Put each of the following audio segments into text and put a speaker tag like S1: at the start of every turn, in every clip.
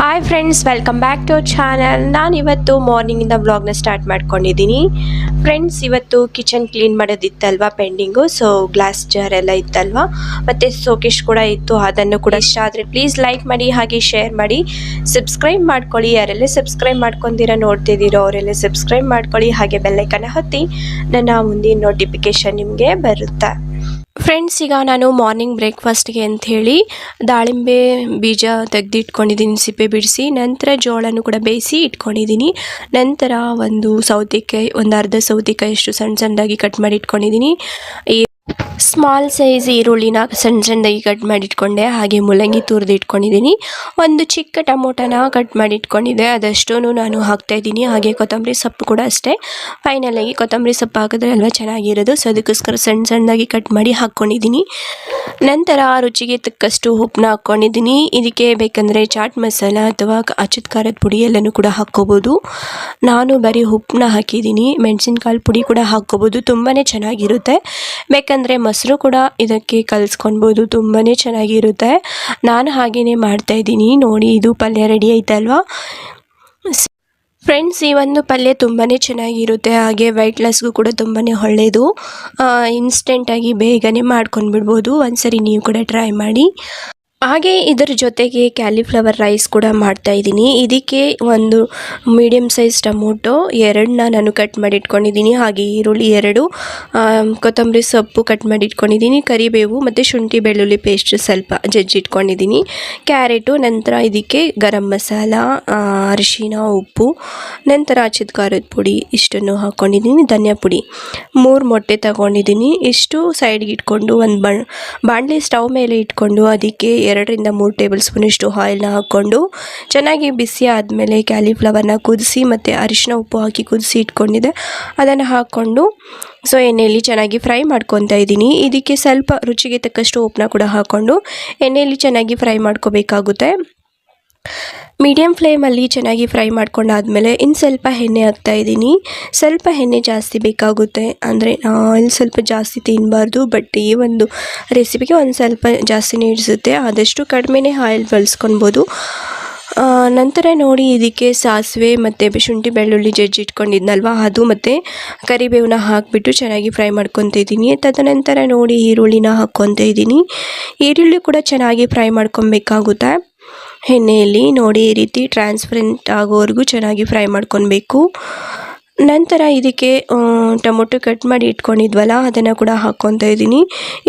S1: Hi friends welcome back to channel ನಾನು ಇವತ್ತು ಮಾರ್ನಿಂಗಿಂದ ವ್ಲಾಗ್ನ ಸ್ಟಾರ್ಟ್ ಮಾಡ್ಕೊಂಡಿದ್ದೀನಿ. ಫ್ರೆಂಡ್ಸ್ ಇವತ್ತು ಕಿಚನ್ ಕ್ಲೀನ್ ಮಾಡೋದಿತ್ತಲ್ವ ಪೆಂಡಿಂಗು ಸೊ ಗ್ಲಾಸ್ ಜಾರ್ ಎಲ್ಲ ಇತ್ತಲ್ವಾ? ಮತ್ತು ಸೋಕೇಶ್ ಕೂಡ ಇತ್ತು, ಅದನ್ನು ಕೂಡ ಇಷ್ಟ ಆದರೆ ಪ್ಲೀಸ್ ಲೈಕ್ ಮಾಡಿ, ಹಾಗೆ ಶೇರ್ ಮಾಡಿ. ಸಬ್ಸ್ಕ್ರೈಬ್ ಮಾಡ್ಕೊಳ್ಳಿ, ಯಾರೆಲ್ಲ ಸಬ್ಸ್ಕ್ರೈಬ್ ಮಾಡ್ಕೊಂಡಿರ ನೋಡ್ತಿದ್ದೀರೋ ಅವರೆಲ್ಲ ಸಬ್ಸ್ಕ್ರೈಬ್ ಮಾಡ್ಕೊಳ್ಳಿ, ಹಾಗೆ ಬೆಲ್ಲೈಕನ್ನ ಹತ್ತಿ ನನ್ನ ಮುಂದಿನ ನೋಟಿಫಿಕೇಶನ್ ನಿಮಗೆ ಬರುತ್ತೆ? ಫ್ರೆಂಡ್ಸ್ ಈಗ ನಾನು ಮಾರ್ನಿಂಗ್ ಬ್ರೇಕ್ಫಾಸ್ಟ್ಗೆ ಅಂಥೇಳಿ ದಾಳಿಂಬೆ ಬೀಜ ತೆಗೆದಿಟ್ಕೊಂಡಿದ್ದೀನಿ, ಸಿಪ್ಪೆ ಬಿಡಿಸಿ, ನಂತರ ಜೋಳನೂ ಕೂಡ ಬೇಯಿಸಿ ಇಟ್ಕೊಂಡಿದ್ದೀನಿ. ನಂತರ ಒಂದು ಸೌತೆಕಾಯಿ ಒಂದು ಅರ್ಧ ಸೌತೆಕಾಯಿ ಅಷ್ಟು ಸಣ್ಣ ಸಣ್ಣದಾಗಿ ಕಟ್ ಮಾಡಿ ಇಟ್ಕೊಂಡಿದ್ದೀನಿ. ಸ್ಮಾಲ್ ಸೈಜ್ ಈರುಳ್ಳಿನ ಸಣ್ಣ ಸಣ್ಣದಾಗಿ ಕಟ್ ಮಾಡಿಟ್ಕೊಂಡೆ, ಹಾಗೆ ಮೂಲಂಗಿ ತುರಿದು ಇಟ್ಕೊಂಡಿದ್ದೀನಿ. ಒಂದು ಚಿಕ್ಕ ಟೊಮೊಟೊನ ಕಟ್ ಮಾಡಿ ಅದಷ್ಟೂ ಅದಷ್ಟು ನಾನು ಹಾಕ್ತಾ ಇದ್ದೀನಿ. ಹಾಗೆ ಕೊತ್ತಂಬರಿ ಸೊಪ್ಪು ಕೂಡ ಅಷ್ಟೇ. ಫೈನಲಾಗಿ ಕೊತ್ತಂಬರಿ ಸೊಪ್ಪು ಹಾಕಿದ್ರೆ ಅಲ್ವಾ ಚೆನ್ನಾಗಿರೋದು. ಸೊ ಅದಕ್ಕೋಸ್ಕರ ಸಣ್ಣ ಸಣ್ಣದಾಗಿ ಕಟ್ ಮಾಡಿ ಹಾಕ್ಕೊಂಡಿದ್ದೀನಿ ನಂತರ ರುಚಿಗೆ ತಕ್ಕಷ್ಟು ಉಪ್ಪನ್ನ ಹಾಕ್ಕೊಂಡಿದ್ದೀನಿ ಇದಕ್ಕೆ ಬೇಕಂದರೆ ಚಾಟ್ ಮಸಾಲ ಅಥವಾ ಅಚ್ಚದ ಖಾರದ ಪುಡಿ ಎಲ್ಲನೂ ಕೂಡ ಹಾಕ್ಕೋಬೋದು. ನಾನು ಬರೀ ಉಪ್ಪನ್ನ ಹಾಕಿದ್ದೀನಿ. ಮೆಣಸಿನ್ಕಾಳು ಪುಡಿ ಕೂಡ ಹಾಕ್ಕೋಬೋದು. ತುಂಬಾ ಚೆನ್ನಾಗಿರುತ್ತೆ. ಬೇಕಂದರೆ ಮೊಸರು ಕೂಡ ಇದಕ್ಕೆ ಕಲಿಸ್ಕೊಳ್ಬೋದು ತುಂಬಾ ಚೆನ್ನಾಗಿರುತ್ತೆ. ನಾನು ಹಾಗೆಯೇ ಮಾಡ್ತಾಯಿದ್ದೀನಿ ನೋಡಿ, ಇದು ಪಲ್ಯ ರೆಡಿ ಆಯ್ತಲ್ವಾ ಫ್ರೆಂಡ್ಸ್ ಈ ಒಂದು ಪಲ್ಯ ತುಂಬಾ ಚೆನ್ನಾಗಿರುತ್ತೆ. ಹಾಗೆ ವೈಟ್ ಲಾಸ್ಗೂ ಕೂಡ ತುಂಬಾ ಒಳ್ಳೆಯದು ಇನ್ಸ್ಟೆಂಟಾಗಿ ಬೇಗನೆ ಮಾಡ್ಕೊಂಡ್ಬಿಡ್ಬೋದು. ಒಂದು ಸರಿ ನೀವು ಕೂಡ ಟ್ರೈ ಮಾಡಿ. ಹಾಗೆ ಇದರ ಜೊತೆಗೆ ಕ್ಯಾಲಿಫ್ಲವರ್ ರೈಸ್ ಕೂಡ ಮಾಡ್ತಾ ಇದ್ದೀನಿ. ಇದಕ್ಕೆ ಒಂದು ಮೀಡಿಯಮ್ ಸೈಜ್ ಟೊಮೊಟೊ ಎರಡನ್ನ ನಾನು ಕಟ್ ಮಾಡಿ ಇಟ್ಕೊಂಡಿದ್ದೀನಿ ಹಾಗೆ ಈರುಳ್ಳಿ ಎರಡು ಕೊತ್ತಂಬರಿ ಸೊಪ್ಪು ಕಟ್ ಮಾಡಿ ಇಟ್ಕೊಂಡಿದ್ದೀನಿ ಕರಿಬೇವು ಮತ್ತು ಶುಂಠಿ ಬೆಳ್ಳುಳ್ಳಿ ಪೇಸ್ಟ್ ಸ್ವಲ್ಪ ಜಜ್ಜಿಟ್ಕೊಂಡಿದ್ದೀನಿ. ಕ್ಯಾರೆಟು ನಂತರ ಇದಕ್ಕೆ ಗರಂ ಮಸಾಲ ಅರಿಶಿನ ಉಪ್ಪು, ನಂತರ ಹಚ್ಚಿದ ಖಾರದ ಪುಡಿ ಇಷ್ಟನ್ನು ಹಾಕ್ಕೊಂಡಿದ್ದೀನಿ ಧನಿಯಾ ಪುಡಿ. ಮೂರು ಮೊಟ್ಟೆ ತಗೊಂಡಿದ್ದೀನಿ. ಇಷ್ಟು ಸೈಡ್ಗೆ ಇಟ್ಕೊಂಡು ಒಂದು ಬಣ್ ಬಾಣಲೆ ಸ್ಟವ್ ಮೇಲೆ ಇಟ್ಕೊಂಡು ಅದಕ್ಕೆ ಎರಡರಿಂದ ಮೂರು ಟೇಬಲ್ ಸ್ಪೂನ್ ಇಷ್ಟು ಆಯಿಲ್ನ ಹಾಕ್ಕೊಂಡು ಚೆನ್ನಾಗಿ ಬಿಸಿ ಆದಮೇಲೆ ಕ್ಯಾಲಿಫ್ಲವರ್ನ ಕುದಿಸಿ ಮತ್ತು ಅರಿಶಿನ ಉಪ್ಪು ಹಾಕಿ ಕುದಿಸಿ ಇಟ್ಕೊಂಡಿದ್ದೆ. ಅದನ್ನು ಹಾಕ್ಕೊಂಡು ಸೊ, ಎಣ್ಣೆಯಲ್ಲಿ ಚೆನ್ನಾಗಿ ಫ್ರೈ ಮಾಡ್ಕೊತಾ ಇದ್ದೀನಿ. ಇದಕ್ಕೆ ಸ್ವಲ್ಪ ರುಚಿಗೆ ತಕ್ಕಷ್ಟು ಉಪ್ಪನ್ನ ಕೂಡ ಹಾಕ್ಕೊಂಡು ಎಣ್ಣೆಯಲ್ಲಿ ಚೆನ್ನಾಗಿ ಫ್ರೈ ಮಾಡ್ಕೋಬೇಕಾಗುತ್ತೆ. ಮೀಡಿಯಮ್ ಫ್ಲೇಮಲ್ಲಿ ಚೆನ್ನಾಗಿ ಫ್ರೈ ಮಾಡ್ಕೊಂಡಾದ್ಮೇಲೆ ಇನ್ನು ಸ್ವಲ್ಪ ಎಣ್ಣೆ ಹಾಕ್ತಾ ಇದ್ದೀನಿ. ಸ್ವಲ್ಪ ಎಣ್ಣೆ ಜಾಸ್ತಿ ಬೇಕಾಗುತ್ತೆ. ಅಂದರೆ ಆಯಿಲ್ ಸ್ವಲ್ಪ ಜಾಸ್ತಿ ತಿನ್ನಬಾರ್ದು ಬಟ್ ಈ ಒಂದು ರೆಸಿಪಿಗೆ ಒಂದು ಸ್ವಲ್ಪ ಜಾಸ್ತಿನೇ ಇಡಿಸುತ್ತೆ ಆದಷ್ಟು ಕಡಿಮೆನೇ ಆಯಿಲ್ ಬಳಸ್ಕೊಳ್ಬೋದು. ನಂತರ ನೋಡಿ ಇದಕ್ಕೆ ಸಾಸಿವೆ ಮತ್ತು ಶುಂಠಿ ಬೆಳ್ಳುಳ್ಳಿ ಜಜ್ಜಿ ಇಟ್ಕೊಂಡಿದ್ನಲ್ವ? ಅದು ಮತ್ತು ಕರಿಬೇವನ್ನ ಹಾಕಿಬಿಟ್ಟು ಚೆನ್ನಾಗಿ ಫ್ರೈ ಮಾಡ್ಕೊತ ಇದ್ದೀನಿ. ತದನಂತರ ನೋಡಿ ಈರುಳ್ಳಿನ ಹಾಕ್ಕೊತ ಇದ್ದೀನಿ. ಈರುಳ್ಳಿ ಕೂಡ ಚೆನ್ನಾಗಿ ಫ್ರೈ ಮಾಡ್ಕೊಬೇಕಾಗುತ್ತೆ ಎಣ್ಣೆಯಲ್ಲಿ ನೋಡಿ ಈ ರೀತಿ ಟ್ರಾನ್ಸ್ಪರೆಂಟ್ ಆಗೋವರೆಗೂ ಚೆನ್ನಾಗಿ ಫ್ರೈ ಮಾಡ್ಕೊಬೇಕು ನಂತರ ಇದಕ್ಕೆ ಟೊಮೊಟೊ ಕಟ್ ಮಾಡಿ ಇಟ್ಕೊಂಡಿದ್ವಲ್ಲ, ಅದನ್ನು ಕೂಡ ಹಾಕ್ಕೊತಾ ಇದ್ದೀನಿ.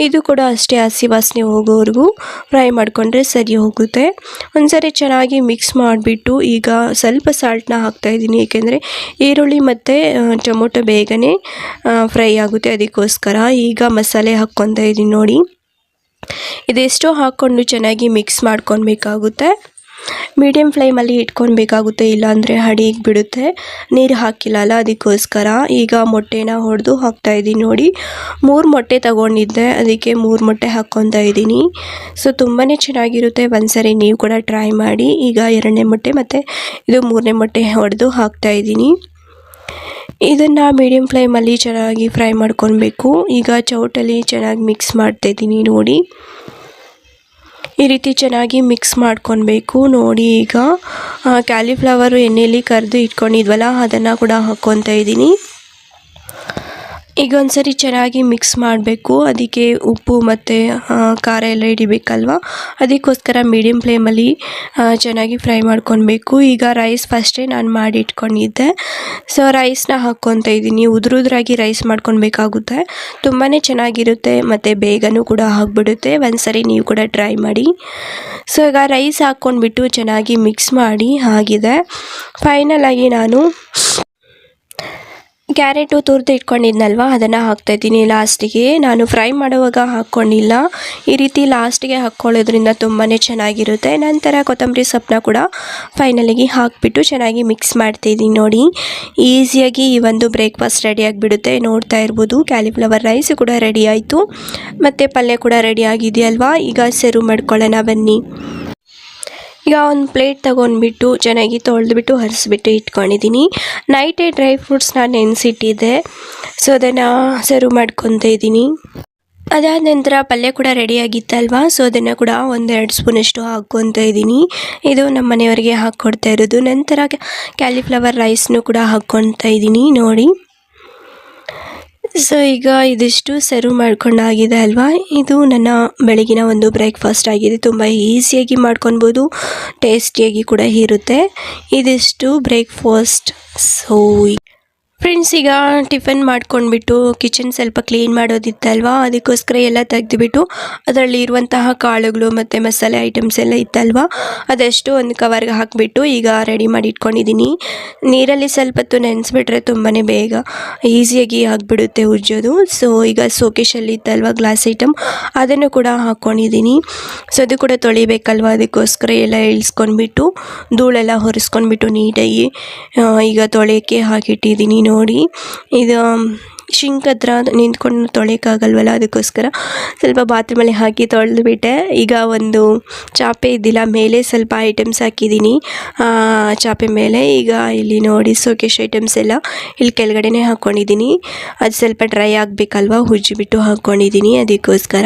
S1: ಇದು ಕೂಡ ಅಷ್ಟೇ ಹಸಿ ವಾಸನೆ ಹೋಗೋವರೆಗೂ ಫ್ರೈ ಮಾಡಿಕೊಂಡ್ರೆ ಸರಿ ಹೋಗುತ್ತೆ. ಒಂದ್ಸರಿ ಚೆನ್ನಾಗಿ ಮಿಕ್ಸ್ ಮಾಡಿಬಿಟ್ಟು ಈಗ ಸ್ವಲ್ಪ ಸಾಲ್ಟ್ನ ಹಾಕ್ತಾ ಇದ್ದೀನಿ, ಏಕೆಂದರೆ ಈರುಳ್ಳಿ ಮತ್ತು ಟೊಮೊಟೊ ಬೇಗನೆ ಫ್ರೈ ಆಗುತ್ತೆ ಅದಕ್ಕೋಸ್ಕರ. ಈಗ ಮಸಾಲೆ ಹಾಕ್ಕೊತಾ ಇದ್ದೀನಿ ನೋಡಿ. ಇದೆಷ್ಟೋ ಹಾಕ್ಕೊಂಡು ಚೆನ್ನಾಗಿ ಮಿಕ್ಸ್ ಮಾಡ್ಕೊಳ್ಬೇಕಾಗುತ್ತೆ. ಮೀಡಿಯಮ್ ಫ್ಲೇಮಲ್ಲಿ ಇಟ್ಕೊಳ್ಬೇಕಾಗುತ್ತೆ, ಇಲ್ಲಾಂದರೆ ಹಡಿಗೆ ಬಿಡುತ್ತೆ. ನೀರು ಹಾಕಿಲ್ಲ ಅಲ್ಲ ಅದಕ್ಕೋಸ್ಕರ. ಈಗ ಮೊಟ್ಟೆನ ಹೊಡೆದು ಹಾಕ್ತಾ ಇದ್ದೀನಿ ನೋಡಿ. ಮೂರು ಮೊಟ್ಟೆ ತಗೊಂಡಿದ್ದೆ, ಅದಕ್ಕೆ ಮೂರು ಮೊಟ್ಟೆ ಹಾಕ್ಕೊತಾ ಇದ್ದೀನಿ. ಸೊ ತುಂಬಾ ಚೆನ್ನಾಗಿರುತ್ತೆ. ಒಂದ್ಸರಿ ನೀವು ಕೂಡ ಟ್ರೈ ಮಾಡಿ. ಈಗ ಎರಡನೇ ಮೊಟ್ಟೆ ಮತ್ತು ಇದು ಮೂರನೇ ಮೊಟ್ಟೆ ಹೊಡೆದು ಹಾಕ್ತಾ ಇದ್ದೀನಿ. ಇದನ್ನು ಮೀಡಿಯಮ್ ಫ್ಲೇಮಲ್ಲಿ ಚೆನ್ನಾಗಿ ಫ್ರೈ ಮಾಡ್ಕೊಳ್ಬೇಕು. ಈಗ ಚೌಟಲ್ಲಿ ಚೆನ್ನಾಗಿ ಮಿಕ್ಸ್ ಮಾಡ್ತಾ ಮಾಡ್ತಾಯಿದ್ದೀನಿ ನೋಡಿ. ಈ ರೀತಿ ಚೆನ್ನಾಗಿ ಮಿಕ್ಸ್ ಮಾಡ್ಕೊಳ್ಬೇಕು. ನೋಡಿ ಈಗ ಕ್ಯಾಲಿಫ್ಲವರು ಎಣ್ಣೆಯಲ್ಲಿ ಕರೆದು ಇಟ್ಕೊಂಡಿದ್ವಲ್ಲ, ಅದನ್ನು ಕೂಡ ಹಾಕ್ಕೊತಾ ಇದ್ದೀನಿ. ಈಗ ಒಂದ್ಸರಿ ಚೆನ್ನಾಗಿ ಮಿಕ್ಸ್ ಮಾಡಬೇಕು. ಅದಕ್ಕೆ ಉಪ್ಪು ಮತ್ತು ಖಾರ ಎಲ್ಲ ಹಿಡಿಬೇಕಲ್ವ? ಅದಕ್ಕೋಸ್ಕರ ಮೀಡಿಯಮ್ ಫ್ಲೇಮಲ್ಲಿ ಚೆನ್ನಾಗಿ ಫ್ರೈ ಮಾಡ್ಕೊಬೇಕು ಈಗ ರೈಸ್ ಫಸ್ಟೇ ನಾನು ಮಾಡಿ ಇಟ್ಕೊಂಡಿದ್ದೆ ಸೊ ರೈಸ್ನ ಹಾಕ್ಕೊತ ಇದ್ದೀನಿ ಉದುರುದ್ರಾಗಿ ರೈಸ್ ಮಾಡ್ಕೊಬೇಕಾಗುತ್ತೆ ತುಂಬಾ ಚೆನ್ನಾಗಿರುತ್ತೆ. ಮತ್ತು ಬೇಗನೂ ಕೂಡ ಆಗಿಬಿಡುತ್ತೆ. ಒಂದ್ಸರಿ ನೀವು ಕೂಡ ಟ್ರೈ ಮಾಡಿ. ಸೊ ಈಗ ರೈಸ್ ಹಾಕ್ಕೊಂಡ್ಬಿಟ್ಟು ಚೆನ್ನಾಗಿ ಮಿಕ್ಸ್ ಮಾಡಿ, ಆಗಿದೆ. ಫೈನಲಾಗಿ ನಾನು ಕ್ಯಾರೆಟು ತುರಿದು ಇಟ್ಕೊಂಡಿದ್ನಲ್ವ, ಅದನ್ನು ಹಾಕ್ತಾಯಿದ್ದೀನಿ ಲಾಸ್ಟಿಗೆ ನಾನು ಫ್ರೈ ಮಾಡುವಾಗ ಹಾಕ್ಕೊಂಡಿಲ್ಲ. ಈ ರೀತಿ ಲಾಸ್ಟಿಗೆ ಹಾಕ್ಕೊಳ್ಳೋದ್ರಿಂದ ತುಂಬಾ ಚೆನ್ನಾಗಿರುತ್ತೆ. ನಂತರ ಕೊತ್ತಂಬರಿ ಸೊಪ್ಪನ್ನ ಕೂಡ ಫೈನಲಿಗೆ ಹಾಕಿಬಿಟ್ಟು ಚೆನ್ನಾಗಿ ಮಿಕ್ಸ್ ಮಾಡ್ತಾಯಿದ್ದೀನಿ ನೋಡಿ. ಈಸಿಯಾಗಿ ಈ ಒಂದು ಬ್ರೇಕ್ಫಾಸ್ಟ್ ರೆಡಿ ಆಗಿಬಿಡುತ್ತೆ. ನೋಡ್ತಾ ಇರ್ಬೋದು ಕ್ಯಾಲಿಫ್ಲವರ್ ರೈಸ್ ಕೂಡ ರೆಡಿ ಆಯಿತು. ಮತ್ತು ಪಲ್ಯ ಕೂಡ ರೆಡಿ ಆಗಿದೆಯಲ್ವಾ? ಈಗ ಸರ್ವ್ ಮಾಡ್ಕೊಳ್ಳೋಣ ಬನ್ನಿ. ಈಗ ಒಂದು ಪ್ಲೇಟ್ ತೊಗೊಂಡ್ಬಿಟ್ಟು ಚೆನ್ನಾಗಿ ತೊಳೆದ್ಬಿಟ್ಟು ಹರಿಸ್ಬಿಟ್ಟು ಇಟ್ಕೊಂಡಿದ್ದೀನಿ ನೈಟೇ ಡ್ರೈ ಫ್ರೂಟ್ಸ್ನ ನೆನೆಸಿಟ್ಟಿದ್ದೆ. ಸೊ ಅದನ್ನು ಸರ್ವ್ ಮಾಡ್ಕೊತ ಇದ್ದೀನಿ ಅದಾದ ನಂತರ ಪಲ್ಯ ಕೂಡ ರೆಡಿಯಾಗಿತ್ತಲ್ವಾ ಸೊ ಅದನ್ನು ಕೂಡ ಒಂದೆರಡು ಸ್ಪೂನಷ್ಟು ಹಾಕ್ಕೊತಾ ಇದ್ದೀನಿ ಇದು ನಮ್ಮ ಮನೆಯವರಿಗೆ ಹಾಕ್ಕೊಡ್ತಾ ಇರೋದು. ನಂತರ ಕ್ಯಾಲಿಫ್ಲವರ್ ರೈಸ್ನು ಕೂಡ ಹಾಕ್ಕೊತಾ ಇದ್ದೀನಿ ನೋಡಿ. ಸೊ ಈಗ ಇದಿಷ್ಟು ಸರ್ವ್ ಮಾಡ್ಕೊಂಡಾಗಿದೆ ಅಲ್ವಾ? ಇದು ನನ್ನ ಬೆಳಗಿನ ಒಂದು ಬ್ರೇಕ್ಫಾಸ್ಟ್ ಆಗಿದೆ. ತುಂಬ ಈಸಿಯಾಗಿ ಮಾಡ್ಕೊಬೋದು ಟೇಸ್ಟಿಯಾಗಿ ಕೂಡ ಇರುತ್ತೆ. ಇದಿಷ್ಟು ಬ್ರೇಕ್ಫಾಸ್ಟ್ ಸೊ ಫ್ರೆಂಡ್ಸ್ ಈಗ ಟಿಫನ್ ಮಾಡ್ಕೊಂಡ್ಬಿಟ್ಟು ಕಿಚನ್ ಸ್ವಲ್ಪ ಕ್ಲೀನ್ ಮಾಡೋದಿತ್ತಲ್ವಾ? ಅದಕ್ಕೋಸ್ಕರ ಎಲ್ಲ ತೆಗೆದುಬಿಟ್ಟು ಅದರಲ್ಲಿ ಇರುವಂತಹ ಕಾಳುಗಳು ಮತ್ತು ಮಸಾಲೆ ಐಟಮ್ಸ್ ಎಲ್ಲ ಇತ್ತಲ್ವಾ? ಅದಷ್ಟು ಒಂದು ಕವರ್ಗೆ ಹಾಕಿಬಿಟ್ಟು ಈಗ ರೆಡಿ ಮಾಡಿ ಇಟ್ಕೊಂಡಿದ್ದೀನಿ. ನೀರಲ್ಲಿ ಸ್ವಲ್ಪ ಹೊತ್ತು ನೆನೆಸ್ಬಿಟ್ರೆ ತುಂಬಾ ಬೇಗ ಈಸಿಯಾಗಿ ಆಗಿಬಿಡುತ್ತೆ ಉಜ್ಜೋದು ಸೊ ಈಗ ಸೋಕೇಶಲ್ಲಿ ಇತ್ತಲ್ವ ಗ್ಲಾಸ್ ಐಟಮ್ ಅದನ್ನು ಕೂಡ ಹಾಕ್ಕೊಂಡಿದ್ದೀನಿ. ಸೊ ಅದು ಕೂಡ ತೊಳಿಬೇಕಲ್ವ? ಅದಕ್ಕೋಸ್ಕರ ಎಲ್ಲ ಇಳಿಸ್ಕೊಂಡ್ಬಿಟ್ಟು, ಧೂಳೆಲ್ಲ ಹೊರಿಸ್ಕೊಂಡ್ಬಿಟ್ಟು ನೀಟಾಗಿ ಈಗ ತೊಳೆಯೋಕ್ಕೆ ಹಾಕಿಟ್ಟಿದ್ದೀನಿ. ನೋಡಿ. ಇದು ಶಿಂಕ್ ಹತ್ರ ನಿಂತ್ಕೊಂಡು ತೊಳೆಯೋಕ್ಕಾಗಲ್ವಲ್ಲ ಅದಕ್ಕೋಸ್ಕರ. ಸ್ವಲ್ಪ ಬಾತ್ರೂಮಲ್ಲಿ ಹಾಕಿ ತೊಳೆದುಬಿಟ್ಟೆ. ಈಗ ಒಂದು ಚಾಪೆ ಇದ್ದಿಲ್ಲ, ಮೇಲೆ ಸ್ವಲ್ಪ ಐಟಮ್ಸ್ ಹಾಕಿದ್ದೀನಿ. ಚಾಪೆ ಮೇಲೆ ಈಗ ಇಲ್ಲಿ ನೋಡಿ ಸೋಕೇಶ್ ಐಟಮ್ಸ್ ಎಲ್ಲ ಇಲ್ಲಿ ಕೆಳಗಡೆನೇ ಹಾಕ್ಕೊಂಡಿದ್ದೀನಿ ಅದು ಸ್ವಲ್ಪ ಡ್ರೈ ಆಗಬೇಕಲ್ವ ಉಜ್ಜಿಬಿಟ್ಟು ಹಾಕ್ಕೊಂಡಿದ್ದೀನಿ ಅದಕ್ಕೋಸ್ಕರ.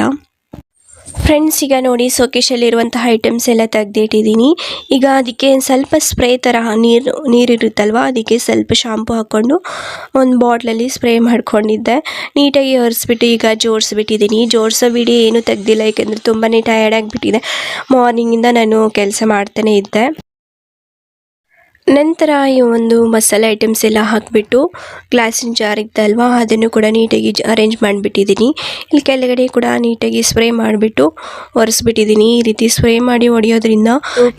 S1: ಫ್ರೆಂಡ್ಸ್ ಈಗ ನೋಡಿ ಸೋಕೇಶಲ್ಲಿರುವಂತಹ ಐಟಮ್ಸ್ ಎಲ್ಲ ತೆಗೆದಿಟ್ಟಿದ್ದೀನಿ. ಈಗ ಅದಕ್ಕೆ ಸ್ವಲ್ಪ ಸ್ಪ್ರೇ ಥರ ನೀರು ನೀರಿರುತ್ತಲ್ವ ಅದಕ್ಕೆ ಸ್ವಲ್ಪ ಶಾಂಪು ಹಾಕ್ಕೊಂಡು ಒಂದು ಬಾಟ್ಲಲ್ಲಿ ಸ್ಪ್ರೇ ಮಾಡ್ಕೊಂಡಿದ್ದೆ. ನೀಟಾಗಿ ಒರೆಸ್ಬಿಟ್ಟು ಈಗ ಜೋಡಿಸ್ಬಿಟ್ಟಿದ್ದೀನಿ ಜೋಡಿಸೋ ಬಿಡಿ ಏನೂ ತೆಗ್ದಿಲ್ಲ ಏಕೆಂದರೆ ತುಂಬಾ ಟಯರ್ಡ್ ಆಗಿಬಿಟ್ಟಿದೆ. ಮಾರ್ನಿಂಗಿಂದ ನಾನು ಕೆಲಸ ಮಾಡ್ತಾನೆ ಇದ್ದೆ. ನಂತರ ಈ ಒಂದು ಮಸಾಲೆ ಐಟಮ್ಸ್ ಎಲ್ಲ ಹಾಕಿಬಿಟ್ಟು ಗ್ಲಾಸಿನ ಜಾರ್ ಇತ್ತಲ್ವಾ ಅದನ್ನು ಕೂಡ ನೀಟಾಗಿ ಅರೇಂಜ್ ಮಾಡಿಬಿಟ್ಟಿದ್ದೀನಿ. ಇಲ್ಲಿ ಕೆಳಗಡೆ ಕೂಡ ನೀಟಾಗಿ ಸ್ಪ್ರೇ ಮಾಡಿಬಿಟ್ಟು ಒರೆಸ್ಬಿಟ್ಟಿದ್ದೀನಿ. ಈ ರೀತಿ ಸ್ಪ್ರೇ ಮಾಡಿ ಹೊಡೆಯೋದ್ರಿಂದ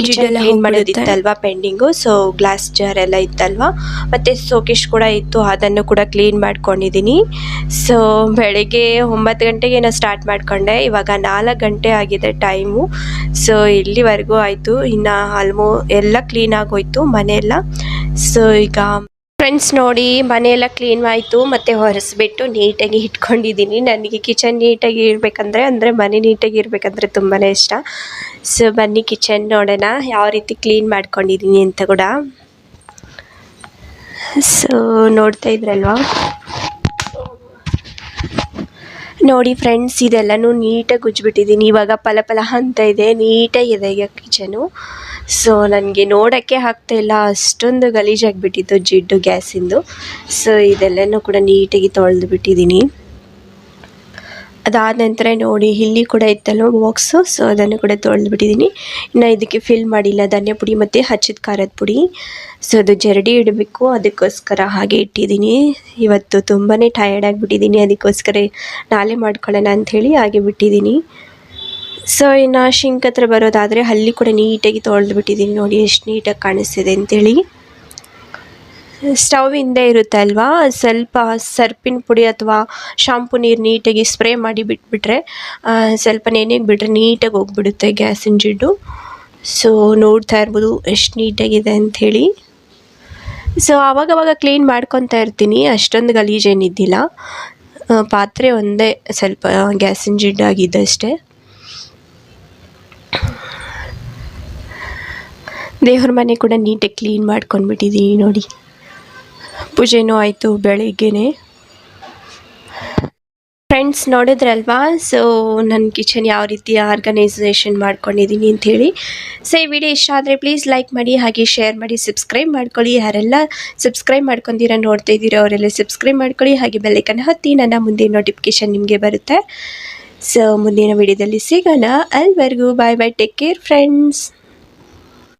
S1: ಜಿಡ್ಡೆಲ್ಲ
S2: ಮಾಡೋದಿತ್ತಲ್ವಾ ಪೆಂಡಿಂಗು ಸೊ ಗ್ಲಾಸ್ ಜಾರ್ ಎಲ್ಲ ಇತ್ತಲ್ವಾ? ಮತ್ತು ಸೋಕೇಶ್ ಕೂಡ ಇತ್ತು ಅದನ್ನು ಕೂಡ ಕ್ಲೀನ್ ಮಾಡ್ಕೊಂಡಿದ್ದೀನಿ. ಸೊ ಬೆಳಗ್ಗೆ ಒಂಬತ್ತು ಗಂಟೆಗೆ ನಾನು ಸ್ಟಾರ್ಟ್ ಮಾಡಿಕೊಂಡೆ. ಇವಾಗ ನಾಲ್ಕು ಗಂಟೆ ಆಗಿದೆ ಟೈಮು ಸೊ ಇಲ್ಲಿವರೆಗೂ ಆಯಿತು. ಇನ್ನು ಆಲ್ಮೋ ಎಲ್ಲ ಕ್ಲೀನ್ ಆಗೋಯ್ತು. ಮನೆ ಎಲ್ಲ ಸೊ ಈಗ
S1: ಫ್ರೆಂಡ್ಸ್ ನೋಡಿ ಮನೆಯೆಲ್ಲ ಕ್ಲೀನ್ ಆಯಿತು, ಮತ್ತು ಹೊರಸ್ಬಿಟ್ಟು ನೀಟಾಗಿ ಇಟ್ಕೊಂಡಿದ್ದೀನಿ. ನನಗೆ ಕಿಚನ್ ನೀಟಾಗಿ ಇರಬೇಕಂದ್ರೆ, ಅಂದರೆ ಮನೆ ನೀಟಾಗಿ ಇರಬೇಕಂದ್ರೆ ತುಂಬಾ ಇಷ್ಟ. ಸೊ ಬನ್ನಿ ಕಿಚನ್ ನೋಡೋಣ, ಯಾವ ರೀತಿ ಕ್ಲೀನ್ ಮಾಡ್ಕೊಂಡಿದ್ದೀನಿ ಅಂತ ಕೂಡ. ಸೊ ನೋಡ್ತಾ ಇದ್ರಲ್ವಾ? ನೋಡಿ ಫ್ರೆಂಡ್ಸ್ ಇದೆಲ್ಲನೂ ನೀಟಾಗಿ ಉಜ್ಜಿಬಿಟ್ಟಿದ್ದೀನಿ ಇವಾಗ ಪಲ ಪಲ ಅಂತ ಇದೆ ನೀಟಾಗಿದೆ ಈಗ ಕಿಚನು ಸೊ ನನಗೆ ನೋಡೋಕ್ಕೆ ಆಗ್ತಾ ಇಲ್ಲ. ಅಷ್ಟೊಂದು ಗಲೀಜಾಗಿಬಿಟ್ಟಿತ್ತು ಜಿಡ್ಡು ಗ್ಯಾಸಿಂದು. ಸೊ ಇದೆಲ್ಲನೂ ಕೂಡ ನೀಟಾಗಿ ತೊಳೆದು ಬಿಟ್ಟಿದ್ದೀನಿ. ಅದಾದ ನಂತರ ನೋಡಿ, ಇಲ್ಲಿ ಕೂಡ ಇತ್ತಲ್ಲ ಬಾಕ್ಸು ಸೊ ಅದನ್ನು ಕೂಡ ತೊಳೆದು ಬಿಟ್ಟಿದ್ದೀನಿ. ಇನ್ನು ಇದಕ್ಕೆ ಫಿಲ್ ಮಾಡಿಲ್ಲ. ಧನ್ಯ ಪುಡಿ ಮತ್ತು ಹಚ್ಚಿದ ಖಾರದ ಪುಡಿ. ಸೊ ಅದು ಜರಡಿ ಇಡಬೇಕು. ಅದಕ್ಕೋಸ್ಕರ ಹಾಗೆ ಇಟ್ಟಿದ್ದೀನಿ. ಇವತ್ತು ತುಂಬಾ ಟಯರ್ಡ್ ಆಗಿಬಿಟ್ಟಿದ್ದೀನಿ. ಅದಕ್ಕೋಸ್ಕರ ನಾಳೆ ಮಾಡ್ಕೊಳ್ಳೋಣ ಅಂಥೇಳಿ ಹಾಗೆ ಬಿಟ್ಟಿದ್ದೀನಿ. ಸೊ ಇನ್ನು ಶಿಂಕ್ ಹತ್ರ ಬರೋದಾದರೆ ಅಲ್ಲಿ ಕೂಡ ನೀಟಾಗಿ ತೊಳೆದು ಬಿಟ್ಟಿದ್ದೀನಿ ನೋಡಿ, ಎಷ್ಟು ನೀಟಾಗಿ ಕಾಣಿಸ್ತಿದೆ ಅಂತೇಳಿ. ಸ್ಟವ್ ಹಿಂದೆ ಇರುತ್ತೆ ಅಲ್ವಾ? ಸ್ವಲ್ಪ ಸರ್ಪಿನ ಪುಡಿ ಅಥವಾ ಶಾಂಪು ನೀರು ನೀಟಾಗಿ ಸ್ಪ್ರೇ ಮಾಡಿ ಬಿಟ್ಬಿಟ್ರೆ ಸ್ವಲ್ಪ ನೆನೆಗೆ ಬಿಟ್ಟರೆ ನೀಟಾಗಿ ಹೋಗ್ಬಿಡುತ್ತೆ ಗ್ಯಾಸಿನ ಜಿಡ್ಡು. ಸೊ ನೋಡ್ತಾ ಇರ್ಬೋದು ಎಷ್ಟು ನೀಟಾಗಿದೆ ಅಂಥೇಳಿ ಸೊ ಆವಾಗವಾಗ ಕ್ಲೀನ್ ಮಾಡ್ಕೊತಾ ಇರ್ತೀನಿ, ಅಷ್ಟೊಂದು ಗಲೀಜೇನಿದ್ದಿಲ್ಲ. ಪಾತ್ರೆ ಒಂದೇ ಸ್ವಲ್ಪ ಗ್ಯಾಸಿನ ಜಿಡ್ಡು ಅಷ್ಟೇ. ದೇವ್ರ ಮನೆ ಕೂಡ ನೀಟಾಗಿ ಕ್ಲೀನ್ ಮಾಡ್ಕೊಂಡ್ಬಿಟ್ಟಿದ್ದೀನಿ ನೋಡಿ. ಪೂಜೆನೂ ಆಯಿತು ಬೆಳಿಗ್ಗೆನೆ. ಫ್ರೆಂಡ್ಸ್ ನೋಡಿದ್ರಲ್ವಾ? ಸೊ ನನ್ನ ಕಿಚನ್ ಯಾವ ರೀತಿ ಆರ್ಗನೈಸೇಷನ್ ಮಾಡ್ಕೊಂಡಿದ್ದೀನಿ ಅಂಥೇಳಿ. ಸೊ ಈ ವಿಡಿಯೋ ಇಷ್ಟ ಆದರೆ ಪ್ಲೀಸ್ ಲೈಕ್ ಮಾಡಿ, ಹಾಗೆ ಶೇರ್ ಮಾಡಿ ಸಬ್ಸ್ಕ್ರೈಬ್ ಮಾಡ್ಕೊಳ್ಳಿ. ಯಾರೆಲ್ಲ ಸಬ್ಸ್ಕ್ರೈಬ್ ಮಾಡ್ಕೊಂಡಿರೋ, ನೋಡ್ತಾ ಇದ್ದೀರೋ, ಅವರೆಲ್ಲ ಸಬ್ಸ್ಕ್ರೈಬ್ ಮಾಡ್ಕೊಳ್ಳಿ. ಹಾಗೆ ಬೆಲ್ಲೈಕನ್ ಹತ್ತಿ ನನ್ನ ಮುಂದಿನ ನೋಟಿಫಿಕೇಶನ್ ನಿಮಗೆ ಬರುತ್ತೆ. ಸೊ ಮುಂದಿನ ವಿಡಿಯೋದಲ್ಲಿ ಸಿಗೋಣ. ಅಲ್ಲಿವರೆಗೂ bye bye take care friends